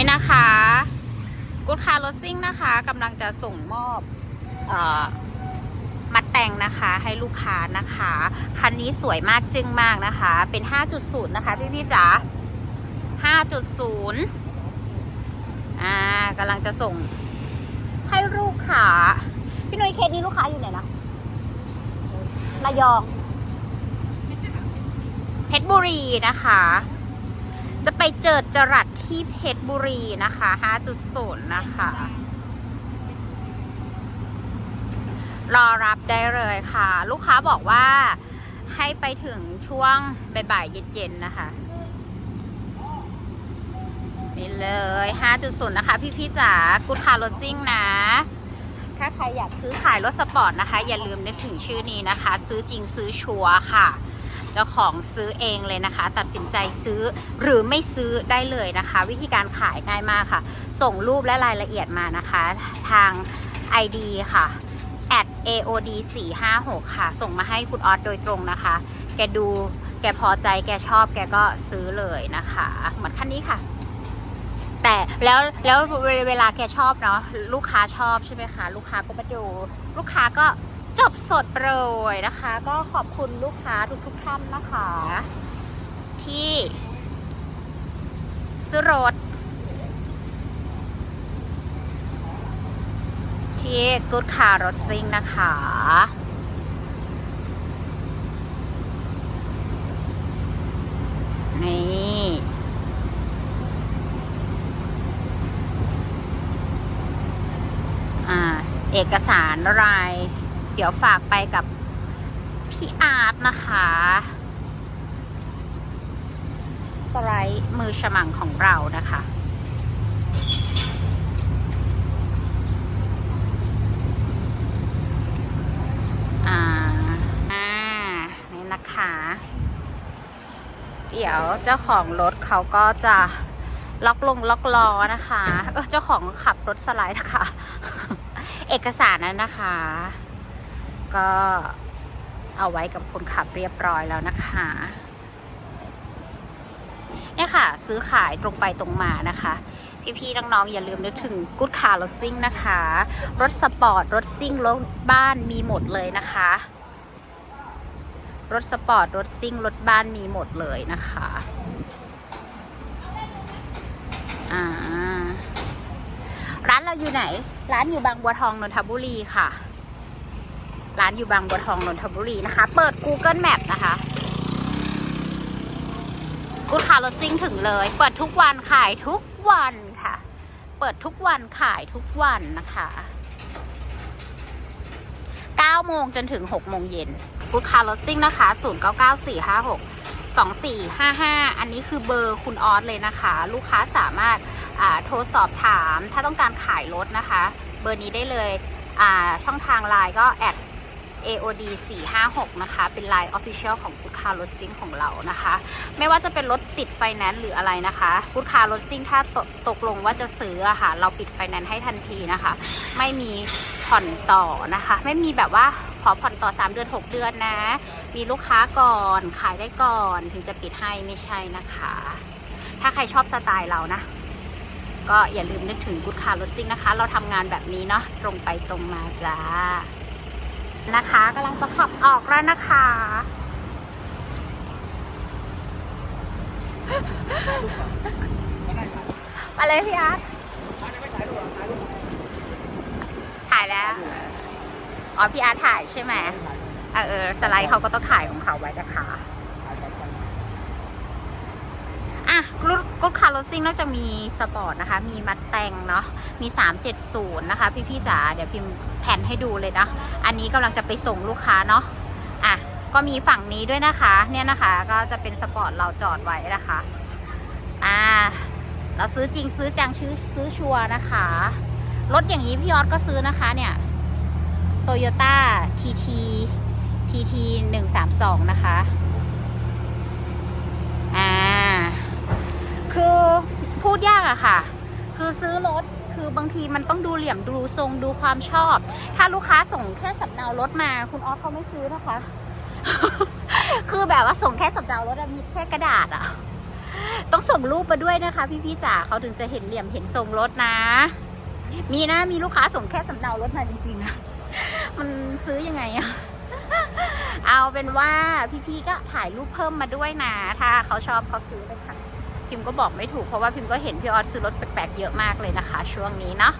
นี่นะคะกูดคาร์รซิ่งนะคะกำลังจะส่งมอบออมัดแต่งนะคะให้ลูกค้านะคะ คันนี้สวยมากจึ้งมากนะคะ เป็น 5.0 นะคะ พี่พี่จ๋า5.0 อ่ากำลังจะส่งให้ลูกค้า พี่นุ่ยเคสนี้ลูกค้าอยู่ไหนนะระยอง เพชรบุรีนะคะ จะไปเจิดจรัสที่เพชรบุรีนะคะ5.0นะคะ รอรับได้เลยค่ะ ลูกค้าบอกว่าให้ไปถึงช่วงบ่ายๆเย็นๆนะคะนี่เลย 5.0 นะคะ พี่ๆจ๋ากูดคาร์รซิ่งนะ ถ้าใครอยากซื้อขายรถสปอร์ตนะคะ อย่าลืมนึกถึงชื่อนี้นะคะ ซื้อจริงซื้อชัวร์ค่ะ เจ้าของซื้อเองเลยนะคะ ตัดสินใจซื้อหรือไม่ซื้อได้เลยนะคะ วิธีการขายง่ายมากค่ะ ส่งรูปและรายละเอียดมานะคะ ทาง ID ค่ะ @aod456 ค่ะ ส่งมาให้คุณออสโดยตรงนะคะ แกดูแกพอใจแกชอบแกก็ซื้อเลยนะคะ เหมือนคันนี้ค่ะ แต่แล้วแล้วเวลาแกชอบเนาะลูกค้าชอบใช่ไหมคะ ลูกค้าก็มาดู ลูกค้าก็ จบสดเลยนะคะ ก็ขอบคุณลูกค้าทุกทุกท่านนะคะ ที่ซื้อรถที่กูดคารถซิ่งนะคะนี่อ่าเอกสารราย เดี๋ยวฝากไปกับพี่อาร์ตนะคะสไลด์มือฉมังของเรานะคะอ่าอ่านี่นะคะเดี๋ยวเจ้าของรถเขาก็จะล็อกลงล็อกล้อนะคะ เออเจ้าของขับรถสไลด์นะคะ เอกสารนั้นนะคะ ก็เอาไว้กับคนขับเรียบร้อยแล้วนะคะเนี่ยค่ะ ซื้อขายตรงไปตรงมานะคะ พี่ๆน้องๆอย่าลืมนึกถึงกู๊ดคาร์รถซิ่งนะคะ รถสปอร์ต รถซิ่ง รถบ้านมีหมดเลยนะคะ รถสปอร์ต รถซิ่ง รถบ้านมีหมดเลยนะคะอ่าร้านเราอยู่ไหน ร้านอยู่บางบัวทองนนทบุรีค่ะ ร้านอยู่บางบัวทองนนทบุรีนะคะ เปิด Google Map นะคะกูดคารถซิ่งถึงเลย เปิดทุกวันขายทุกวันค่ะ เปิดทุกวันขายทุกวันนะคะ9โมงจนถึง6โมงเย็นกูดคารถซิ่งนะคะ 0 9 9 4 5 6 2 4 5 5 อันนี้คือเบอร์คุณออสเลยนะคะ ลูกค้าสามารถโทรสอบถาม ถ้าต้องการขายรถนะคะ เบอร์นี้ได้เลยช่องทางไลน์ก็แอด AOD 456 นะคะ เป็น Line Official ของ Good Car r o a d s i n g ของเรานะคะ ไม่ว่าจะเป็นรถติดไฟแนนซ์หรืออะไรนะคะ Good Car r o a d s i n g ถ้าตตกลงว่าจะซื้ออะค่ะ เราปิดไฟแนนซ์ให้ทันทีนะคะ ไม่มีผ่อนต่อนะคะ ไม่มีแบบว่าขอผ่อนต่อ 3 เดือน 6 เดือนนะ มีลูกค้าก่อนขายได้ก่อนถึงจะปิดให้ไม่ใช่นะคะ ถ้าใครชอบสไตล์เรานะ ก็อย่าลืมนึกถึง Good Car r o a d s i n g นะคะ เราทำงานแบบนี้เนาะตรงไปตรงมาจ้า นะคะกำลังจะขับออกแล้วนะคะมาเลยพี่อาร์ตถ่ายแล้ว อ๋อพี่อาร์ตถ่ายใช่ไหมเออเออสไลด์เขาก็ต้องถ่ายของเขาไว้นะคะ อะร ถคาร์ลซิ่งนอกจากมีสปอร์ตนะคะ มีมัดแต่งเนาะ มี 370 นะคะ พี่ๆจ๋า เดี๋ยวพิมพ์แผ่นให้ดูเลยนะ อันนี้กำลังจะไปส่งลูกค้าเนาะ อะ ก็มีฝั่งนี้ด้วยนะคะ เนี่ยนะคะ ก็จะเป็นสปอร์ตเราจอดไว้นะคะ อ่า เราซื้อจริงซื้อจังซื้อซื้อชัวร์นะคะ รถอย่างนี้พี่ยอดก็ซื้อนะคะเนี่ยโตโยต้าทีทีทีทีหนึ่งสามสองนะคะ อ่า คือ พูดยากอะค่ะ คือซื้อรถคือบางทีมันต้องดูเหลี่ยมดูทรงดูความชอบ ถ้าลูกค้าส่งแค่สำเนารถมา คุณออสเขาไม่ซื้อนะคะ คือแบบว่าส่งแค่สำเนารถอะมีแค่กระดาษอะต้องส่งรูปมาด้วยนะคะ พี่ๆจ๋าเขาถึงจะเห็นเหลี่ยมเห็นทรงรถนะ มีนะมีลูกค้าส่งแค่สำเนารถมาจริงๆนะมันซื้อยังไงอะเอาเป็นว่าพี่ๆก็ถ่ายรูปเพิ่มมาด้วยนะ ถ้าเขาชอบเขาซื้อเลยค่ะ พิมพ์ก็บอกไม่ถูกเพราะว่าพิมพ์ก็เห็นพี่ออสซื้อรถแปลกๆเยอะมากเลยนะคะ ช่วงนี้เนาะ